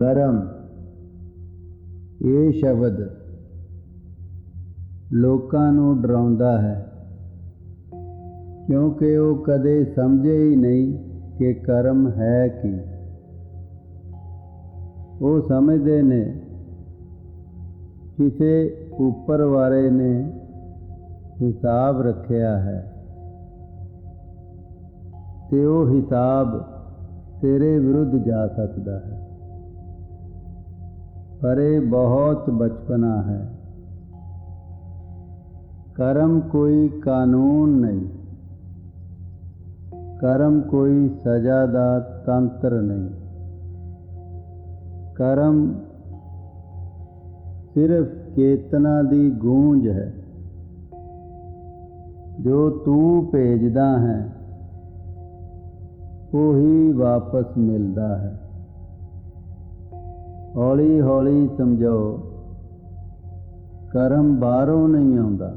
ਕਰਮ। ਇਹ ਸ਼ਬਦ ਲੋਕਾਂ ਨੂੰ ਡਰਾਉਂਦਾ ਹੈ, ਕਿਉਂਕਿ ਉਹ ਕਦੇ ਸਮਝੇ ਹੀ ਨਹੀਂ ਕਿ ਕਰਮ ਹੈ ਕੀ। ਉਹ ਸਮਝਦੇ ਨੇ, ਕਿਸੇ ਉੱਪਰ ਵਾਲੇ ਨੇ ਹਿਸਾਬ ਰੱਖਿਆ ਹੈ। ਤੇ ਉਹ ਹਿਸਾਬ ਤੇਰੇ ਵਿਰੁੱਧ ਜਾ ਸਕਦਾ ਹੈ। ਪਰ ਇਹ ਬਹੁਤ ਬਚਪਨਾ ਹੈ। ਕਰਮ ਕੋਈ ਕਾਨੂੰਨ ਨਹੀਂ। ਕਰਮ ਕੋਈ ਸਜ਼ਾ ਦਾ ਤੰਤਰ ਨਹੀਂ। ਕਰਮ ਸਿਰਫ ਚੇਤਨਾ ਦੀ ਗੂੰਜ ਹੈ। ਜੋ ਤੂੰ ਭੇਜਦਾ ਹੈ, ਉਹੀ ਵਾਪਸ ਮਿਲਦਾ ਹੈ। ਹੌਲੀ ਹੌਲੀ ਸਮਝਾਓ। ਕਰਮ ਬਾਹਰੋਂ ਨਹੀਂ ਆਉਂਦਾ।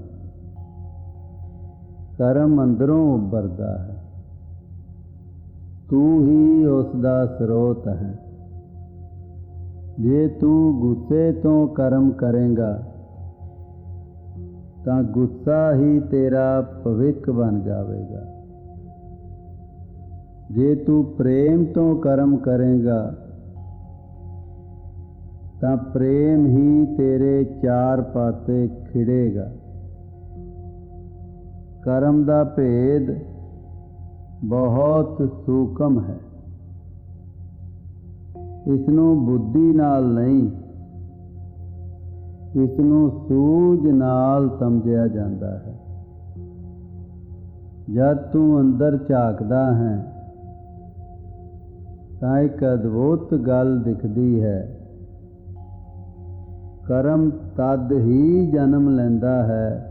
ਕਰਮ ਅੰਦਰੋਂ ਉੱਭਰਦਾ ਹੈ। ਤੂੰ ਹੀ ਉਸ ਦਾ ਸਰੋਤ ਹੈ। ਜੇ ਤੂੰ ਗੁੱਸੇ ਤੋਂ ਕਰਮ ਕਰੇਗਾ, ਤਾਂ ਗੁੱਸਾ ਹੀ ਤੇਰਾ ਭਵਿੱਖ ਬਣ ਜਾਵੇਗਾ। ਜੇ ਤੂੰ ਪ੍ਰੇਮ ਤੋਂ ਕਰਮ ਕਰੇਗਾ ਤਾਂ ਪ੍ਰੇਮ ਹੀ ਤੇਰੇ ਚਾਰ ਪਾਤੇ ਖਿੜੇਗਾ। ਕਰਮ ਦਾ ਭੇਦ ਬਹੁਤ ਸੂਖਮ ਹੈ। ਇਸ ਨੂੰ ਬੁੱਧੀ ਨਾਲ ਨਹੀਂ ਇਸ ਨੂੰ ਸੂਝ ਨਾਲ ਸਮਝਿਆ ਜਾਂਦਾ ਹੈ। ਜਦ ਤੂੰ ਅੰਦਰ ਝਾਕਦਾ ਹੈ, ਤਾਂ ਇੱਕ ਅਦਭੁਤ ਗੱਲ ਦਿਖਦੀ ਹੈ। ਕਰਮ ਤਦ ਹੀ ਜਨਮ ਲੈਂਦਾ ਹੈ।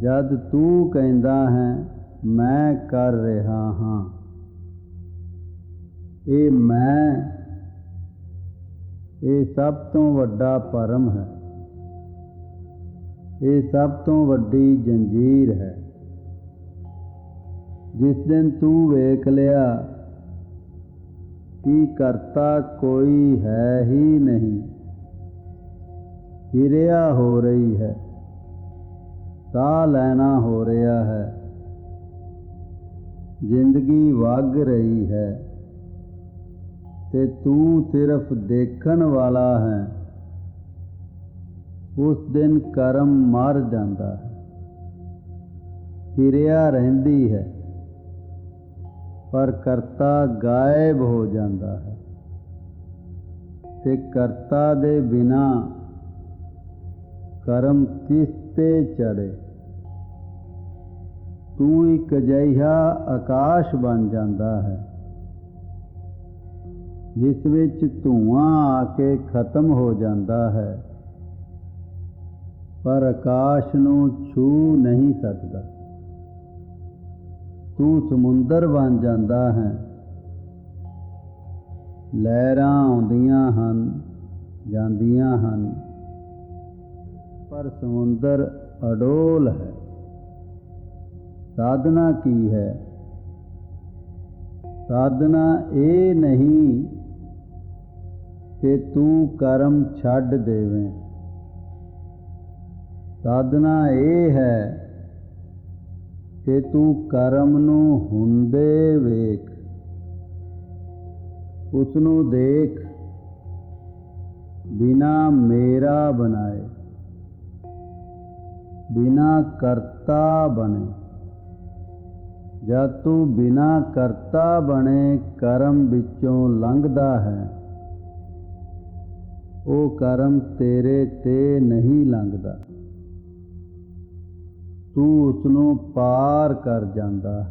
ਜਦ ਤੂੰ ਕਹਿੰਦਾ ਹੈ, ਮੈਂ ਕਰ ਰਿਹਾ ਹਾਂ। ਇਹ ਮੈਂ, ਇਹ ਸਭ ਤੋਂ ਵੱਡਾ ਪਰਮ ਹੈ। ਇਹ ਸਭ ਤੋਂ ਵੱਡੀ ਜੰਜੀਰ ਹੈ। ਜਿਸ ਦਿਨ ਤੂੰ ਵੇਖ ਲਿਆ ਕਿ ਕਰਤਾ ਕੋਈ ਹੈ ਹੀ ਨਹੀਂ। ਹਿਰਿਆ ਹੋ ਰਹੀ ਹੈ। ਸਾਹ ਲੈਣਾ ਹੋ ਰਿਹਾ ਹੈ। ਜ਼ਿੰਦਗੀ ਵਗ ਰਹੀ ਹੈ। ਤੇ ਤੂੰ ਸਿਰਫ ਦੇਖਣ ਵਾਲਾ ਹੈ। ਉਸ ਦਿਨ ਕਰਮ ਮਰ ਜਾਂਦਾ ਹੈ। ਹਿਰਿਆ ਰਹਿੰਦੀ ਹੈ। ਪਰ ਕਰਤਾ ਗਾਇਬ ਹੋ ਜਾਂਦਾ ਹੈ। ਤੇ ਕਰਤਾ ਦੇ ਬਿਨਾ ਕਰਮ ਕਿਸ ਤੇ ਚੜੇ ਤੂੰ ਇੱਕ ਅਜਿਹਾ ਆਕਾਸ਼ ਬਣ ਜਾਂਦਾ ਹੈ, ਜਿਸ ਵਿੱਚ ਧੂਆਂ ਆ ਕੇ ਖਤਮ ਹੋ ਜਾਂਦਾ ਹੈ, ਪਰ ਆਕਾਸ਼ ਨੂੰ ਛੂ ਨਹੀਂ ਸਕਦਾ। ਤੂੰ ਸਮੁੰਦਰ ਬਣ ਜਾਂਦਾ ਹੈ, ਲਹਿਰਾਂ ਆਉਂਦੀਆਂ ਹਨ, ਜਾਂਦੀਆਂ ਹਨ। ਪਰ ਸਮੁੰਦਰ ਅਡੋਲ ਹੈ। ਸਾਧਨਾ ਕੀ ਹੈ? ਸਾਧਨਾ ਇਹ ਨਹੀਂ ਕਿ ਤੂੰ ਕਰਮ ਛੱਡ ਦੇਵੇਂ। ਸਾਧਨਾ ਇਹ ਹੈ ਕਿ ਤੂੰ ਕਰਮ ਨੂੰ ਹੁੰਦੇ ਵੇਖ। ਉਸ ਨੂੰ ਦੇਖ, ਬਿਨਾ ਮੇਰਾ ਬਣਾਏ। ਬਿਨਾ ਕਰਤਾ ਬਣੇ। ਜਦ ਤੂੰ ਬਿਨਾ ਕਰਤਾ ਬਣੇ ਕਰਮ ਵਿੱਚੋਂ ਲੰਘਦਾ ਹੈ, ਉਹ ਕਰਮ ਤੇਰੇ ਤੇ ਨਹੀਂ ਲੰਘਦਾ। ਤੂੰ ਉਸ ਨੂੰ ਪਾਰ ਕਰ ਜਾਂਦਾ